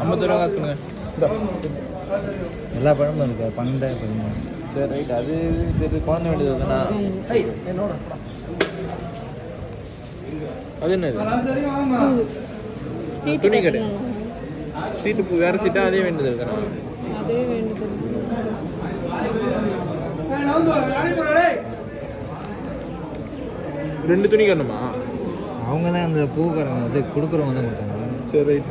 ஐம்பது காசு கொடுங்க எல்லா பழமும் இருக்கு பன்னெண்டு பதிமூணு சரி ரைட் அது தெரியுது குழந்தை வேண்டியது தானே அது என்னது துணி கடை சீட்டு பூ வேற சீட்டா அதே வேண்டியது இருக்கா அதே வேண்டியது ரெண்டு துணி கட்டணுமா அவங்க தான் அந்த பூக்காரங்க அது கொடுக்குறவங்க தான் கொடுத்தாங்க. சரி. ரைட்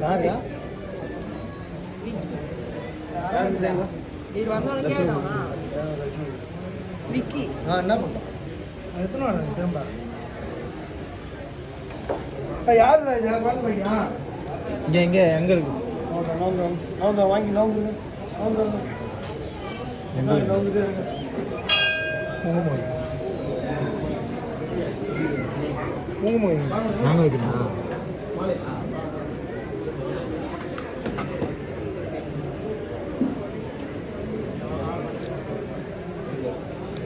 யாருயா இது வந்தவனுக்கு விக்கி. ஆ என்ன பண்ணுறோம் எத்தனை வரும் திரும்ப யாரு குழந்தை பையனா இங்கே எங்கே எங்கே இருக்கு? வாங்கி நோம்பு எங்கே குங்குமம் குங்குமம் நாங்கள் வைக்கணும்? quale ha